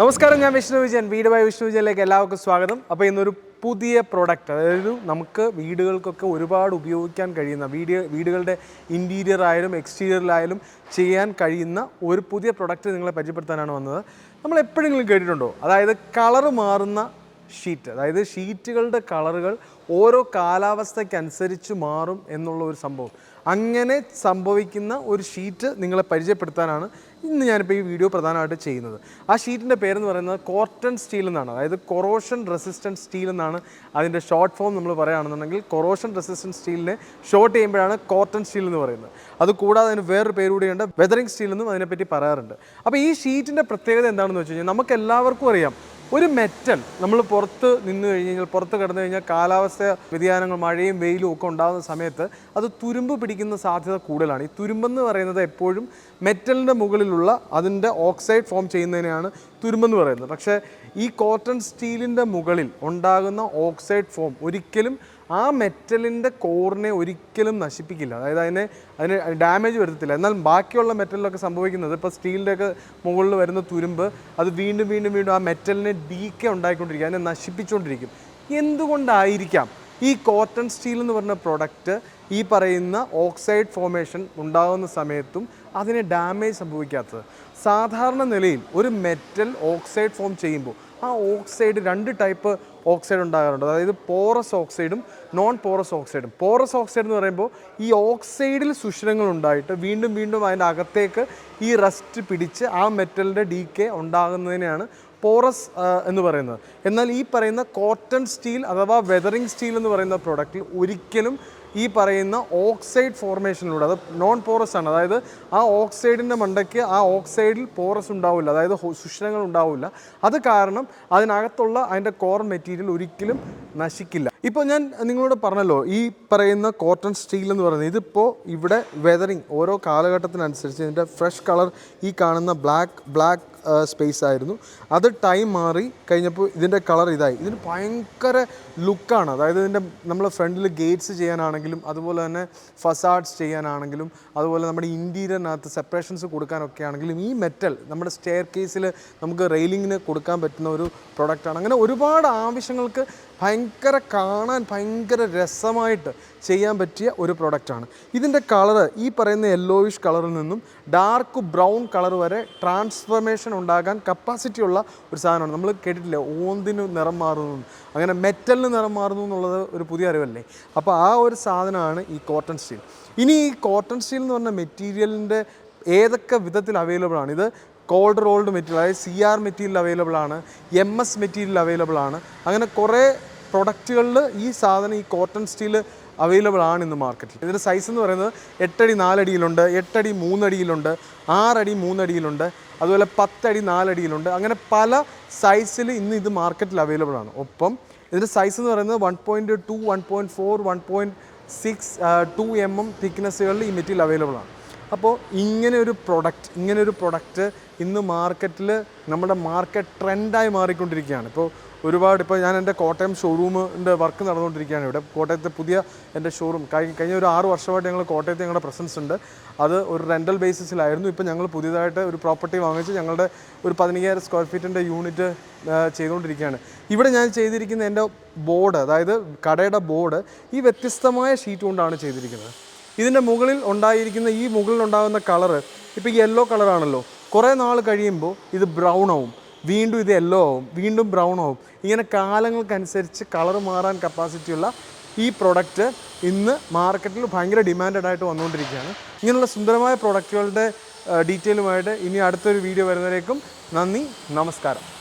നമസ്കാരം ഞാൻ വിഷ്ണു വിജയൻ. വീട് ബൈ വിഷ്ണു വിജയനിലേക്ക് എല്ലാവർക്കും സ്വാഗതം. അപ്പോൾ ഇന്നൊരു പുതിയ പ്രോഡക്റ്റ് അതായത് നമുക്ക് വീടുകൾക്കൊക്കെ ഒരുപാട് ഉപയോഗിക്കാൻ കഴിയുന്ന വീട് വീടുകളുടെ ഇന്റീരിയർ ആയാലും എക്സ്റ്റീരിയറിലായാലും ചെയ്യാൻ കഴിയുന്ന ഒരു പുതിയ പ്രൊഡക്റ്റ് നിങ്ങളെ പരിചയപ്പെടുത്താനാണ് വന്നത്. നമ്മൾ എപ്പോഴെങ്കിലും കേട്ടിട്ടുണ്ടോ? അതായത് കളർ മാറുന്ന ഷീറ്റ് അതായത് ഷീറ്റുകളുടെ കളറുകൾ ഓരോ കാലാവസ്ഥയ്ക്കനുസരിച്ച് മാറും എന്നുള്ള ഒരു സംഭവം. അങ്ങനെ സംഭവിക്കുന്ന ഒരു ഷീറ്റ് നിങ്ങളെ പരിചയപ്പെടുത്താനാണ് ഇന്ന് ഞാനിപ്പോൾ ഈ വീഡിയോ പ്രധാനമായിട്ട് ചെയ്യുന്നത്. ആ ഷീറ്റിന്റെ പേരെന്ന് പറയുന്നത് കോർട്ടൺ സ്റ്റീൽ എന്നാണ്. അതായത് കൊറോഷൻ റെസിസ്റ്റന്റ് സ്റ്റീൽ എന്നാണ് അതിന്റെ ഷോർട്ട് ഫോം നമ്മൾ പറയുകയാണെന്നുണ്ടെങ്കിൽ കൊറോഷൻ റെസിസ്റ്റന്റ് സ്റ്റീലിനെ ഷോർട്ട് ചെയ്യുമ്പോഴാണ് കോർട്ടൺ സ്റ്റീൽ എന്ന് പറയുന്നത്. അത് കൂടാതെ അതിന് വേറൊരു പേര് കൂടിയുണ്ട് വെതറിംഗ് സ്റ്റീൽ എന്നും അതിനെപ്പറ്റി പറയാറുണ്ട്. അപ്പോൾ ഈ ഷീറ്റിന്റെ പ്രത്യേകത എന്താണെന്ന് വെച്ച് കഴിഞ്ഞാൽ നമുക്ക് എല്ലാവർക്കും അറിയാം ഒരു മെറ്റൽ നമ്മൾ പുറത്ത് നിന്ന് കഴിഞ്ഞ് കഴിഞ്ഞാൽ പുറത്ത് കിടന്നു കഴിഞ്ഞാൽ കാലാവസ്ഥ വ്യതിയാനങ്ങൾ മഴയും വെയിലും ഒക്കെ ഉണ്ടാകുന്ന സമയത്ത് അത് തുരുമ്പ് പിടിക്കുന്ന സാധ്യത കൂടുതലാണ്. ഈ തുരുമ്പെന്ന് പറയുന്നത് എപ്പോഴും മെറ്റലിന്റെ മുകളിലുള്ള അതിന്റെ ഓക്സൈഡ് ഫോം ചെയ്യുന്നതിനെയാണ് തുരുമ്പെന്ന് പറയുന്നത്. പക്ഷേ ഈ കോട്ടൺ സ്റ്റീലിന്റെ മുകളിൽ ഉണ്ടാകുന്ന ഓക്സൈഡ് ഫോം ഒരിക്കലും ആ മെറ്റലിന്റെ കോറിനെ ഒരിക്കലും നശിപ്പിക്കില്ല. അതായത് അതിനെ അതിന് ഡാമേജ് വരുത്തത്തില്ല എന്നാൽ ബാക്കിയുള്ള മെറ്റലിലൊക്കെ സംഭവിക്കുന്നത് ഇപ്പോൾ സ്റ്റീലിന്റെ ഒക്കെ മുകളിൽ വരുന്ന തുരുമ്പ് അത് വീണ്ടും വീണ്ടും വീണ്ടും ആ മെറ്റലിനെ ഡീക്കെ ഉണ്ടായിക്കൊണ്ടിരിക്കും. അതിനെ നശിപ്പിച്ചുകൊണ്ടിരിക്കും. എന്തുകൊണ്ടായിരിക്കാം ഈ കോട്ടൺ സ്റ്റീൽ എന്ന് പറഞ്ഞ പ്രൊഡക്റ്റ് ഈ പറയുന്ന ഓക്സൈഡ് ഫോമേഷൻ ഉണ്ടാകുന്ന സമയത്തും അതിന് ഡാമേജ് സംഭവിക്കാത്തത്. സാധാരണ നിലയിൽ ഒരു മെറ്റൽ ഓക്സൈഡ് ഫോം ചെയ്യുമ്പോൾ ആ ഓക്സൈഡ് രണ്ട് ടൈപ്പ് ഓക്സൈഡ് ഉണ്ടാകാറുണ്ട്. അതായത് പോറസ് ഓക്സൈഡും നോൺ പോറസ് ഓക്സൈഡും. പോറസ് ഓക്സൈഡ് എന്ന് പറയുമ്പോൾ ഈ ഓക്സൈഡിൽ സുഷിരങ്ങൾ ഉണ്ടായിട്ട് വീണ്ടും വീണ്ടും അതിന്റെ അകത്തേക്ക് ഈ റസ്റ്റ് പിടിച്ച് ആ മെറ്റലിന്റെ ഡി കെ ഉണ്ടാകുന്നതിനെയാണ് പോറസ് എന്ന് പറയുന്നത്. എന്നാൽ ഈ പറയുന്ന കോട്ടൺ സ്റ്റീൽ അഥവാ വെതറിംഗ് സ്റ്റീൽ എന്ന് പറയുന്ന പ്രോഡക്റ്റിൽ ഒരിക്കലും ഈ പറയുന്ന ഓക്സൈഡ് ഫോർമേഷനിലൂടെ അത് നോൺ പോറസ് ആണ്. അതായത് ആ ഓക്സൈഡിന്റെ മണ്ടയ്ക്ക് ആ ഓക്സൈഡിൽ പോറസ് ഉണ്ടാവില്ല. അതായത് സുഷിരങ്ങൾ ഉണ്ടാവില്ല. അത് കാരണം അതിനകത്തുള്ള അതിന്റെ കോർ മെറ്റീരിയൽ ഒരിക്കലും നശിക്കില്ല. ഇപ്പോൾ ഞാൻ നിങ്ങളോട് പറഞ്ഞല്ലോ ഈ പറയുന്ന കോട്ടൺ സ്റ്റീൽ എന്ന് പറയുന്നത് ഇതിപ്പോൾ ഇവിടെ വെതറിങ് ഓരോ കാലഘട്ടത്തിനനുസരിച്ച് ഇതിന്റെ ഫ്രഷ് കളർ ഈ കാണുന്ന ബ്ലാക്ക് ബ്ലാക്ക് സ്പേസ് ആയിരുന്നു. അത് ടൈം മാറി കഴിഞ്ഞപ്പോൾ ഇതിന്റെ കളർ ഇതായി. ഇതിന് ഭയങ്കര ലുക്കാണ് അതായത് ഇതിന്റെ നമ്മൾ ഫ്രണ്ടിൽ ഗേറ്റ്സ് ചെയ്യാനാണെങ്കിലും അതുപോലെ തന്നെ ഫസാഡ്സ് ചെയ്യാനാണെങ്കിലും അതുപോലെ നമ്മുടെ ഇന്റീരിയറിനകത്ത് സെപ്പറേഷൻസ് കൊടുക്കാനൊക്കെ ആണെങ്കിലും ഈ മെറ്റൽ നമ്മുടെ സ്റ്റെയർ കേസിൽ നമുക്ക് റെയിലിങ്ങിന് കൊടുക്കാൻ പറ്റുന്ന ഒരു പ്രൊഡക്റ്റാണ് അങ്ങനെ ഒരുപാട് ആവശ്യങ്ങൾക്ക് ഭയങ്കര കാണാൻ ഭയങ്കര രസമായിട്ട് ചെയ്യാൻ പറ്റിയ ഒരു പ്രൊഡക്റ്റാണ് ഇതിന്റെ കളറ് ഈ പറയുന്ന യെല്ലോയിഷ് കളറിൽ നിന്നും ഡാർക്ക് ബ്രൗൺ കളർ വരെ ട്രാൻസ്ഫർമേഷൻ ഉണ്ടാകാൻ കപ്പാസിറ്റി ഉള്ള ഒരു സാധനമാണ്. നമ്മൾ കേട്ടിട്ടില്ല? ഓന്തിന് നിറം മാറുന്നു. അങ്ങനെ മെറ്റലിന് നിറം മാറുന്നു എന്നുള്ളത് ഒരു പുതിയ അറിവല്ലേ? അപ്പോൾ ആ ഒരു സാധനമാണ് ഈ കോട്ടൺ സ്റ്റീൽ ഇനി ഈ കോട്ടൺ സ്റ്റീൽ എന്ന് പറഞ്ഞ മെറ്റീരിയലിന്റെ ഏതൊക്കെ വിധത്തിൽ അവൈലബിൾ ആണ്? ഇത് കോൾഡ് റോൾഡ് മെറ്റീരിയൽ അതായത് സി ആർ മെറ്റീരിയൽ അവൈലബിൾ ആണ് എം എസ് മെറ്റീരിയൽ അവൈലബിൾ ആണ്. അങ്ങനെ കുറേ പ്രൊഡക്റ്റുകളിൽ ഈ സാധനം ഈ കോട്ടൺ സ്റ്റീൽ അവൈലബിൾ ആണ് ഇന്ന് മാർക്കറ്റിൽ ഇതിന്റെ സൈസ് എന്ന് പറയുന്നത് എട്ടടി നാലടിയിലുണ്ട് എട്ടടി മൂന്നടിയിലുണ്ട് ആറടി മൂന്നടിയിലുണ്ട് അതുപോലെ പത്തടി നാലടിയിലുണ്ട്. അങ്ങനെ പല സൈസിൽ ഇന്ന് ഇത് മാർക്കറ്റിൽ അവൈലബിൾ ആണ്. ഒപ്പം ഇതിന്റെ സൈസ് എന്ന് പറയുന്നത് one point two one point four one point six two M M തിക്നെസ്സുകളിൽ ഈ മെറ്റീരിയൽ അവൈലബിൾ ആണ്. അപ്പോൾ ഇങ്ങനെ ഒരു പ്രൊഡക്റ്റ് ഇങ്ങനെ ഒരു പ്രൊഡക്റ്റ് ഇന്ന് മാർക്കറ്റിൽ നമ്മുടെ മാർക്കറ്റ് ട്രെൻഡായി മാറിക്കൊണ്ടിരിക്കുകയാണ്. ഇപ്പോൾ ഒരുപാട് ഇപ്പോൾ ഞാൻ എന്റെ കോട്ടയം ഷോറൂമിന്റെ വർക്ക് നടന്നുകൊണ്ടിരിക്കുകയാണ് ഇവിടെ. കോട്ടയത്തെ പുതിയ എന്റെ ഷോറൂം കഴിഞ്ഞ ഒരു ആറ് വർഷമായിട്ട് ഞങ്ങൾ കോട്ടയത്ത് ഞങ്ങളുടെ പ്രസൻസ് ഉണ്ട്. അത് ഒരു റെന്റൽ ബേസിസിലായിരുന്നു ഇപ്പോൾ ഞങ്ങൾ പുതിയതായിട്ട് ഒരു പ്രോപ്പർട്ടി വാങ്ങിച്ച് ഞങ്ങളുടെ ഒരു പതിനയ്യായിരം സ്ക്വയർ ഫീറ്റിന്റെ യൂണിറ്റ് ചെയ്തുകൊണ്ടിരിക്കുകയാണ്. ഇവിടെ ഞാൻ ചെയ്തിരിക്കുന്ന എന്റെ ബോർഡ് അതായത് കടയുടെ ബോർഡ് ഈ വ്യത്യസ്തമായ ഷീറ്റ് കൊണ്ടാണ് ചെയ്തിരിക്കുന്നത്. ഇതിന്റെ മുകളിൽ ഉണ്ടായിരിക്കുന്ന ഈ മുകളിൽ ഉണ്ടാകുന്ന കളറ് ഇപ്പോൾ യെല്ലോ കളറാണല്ലോ കുറേ നാൾ കഴിയുമ്പോൾ ഇത് ബ്രൗൺ ആവും. വീണ്ടും ഇത് യെല്ലോ ആവും വീണ്ടും ബ്രൗൺ ആവും. ഇങ്ങനെ കാലങ്ങൾക്കനുസരിച്ച് കളർ മാറാൻ കപ്പാസിറ്റിയുള്ള ഈ പ്രൊഡക്റ്റ് ഇന്ന് മാർക്കറ്റിൽ ഭയങ്കര ഡിമാൻഡഡ് ആയിട്ട് വന്നുകൊണ്ടിരിക്കുകയാണ്. ഇങ്ങനെയുള്ള സുന്ദരമായ പ്രൊഡക്റ്റുകളുടെ ഡീറ്റെയിലുമായിട്ട് ഇനി അടുത്തൊരു വീഡിയോ വരുന്നതിലേക്കും നന്ദി നമസ്കാരം.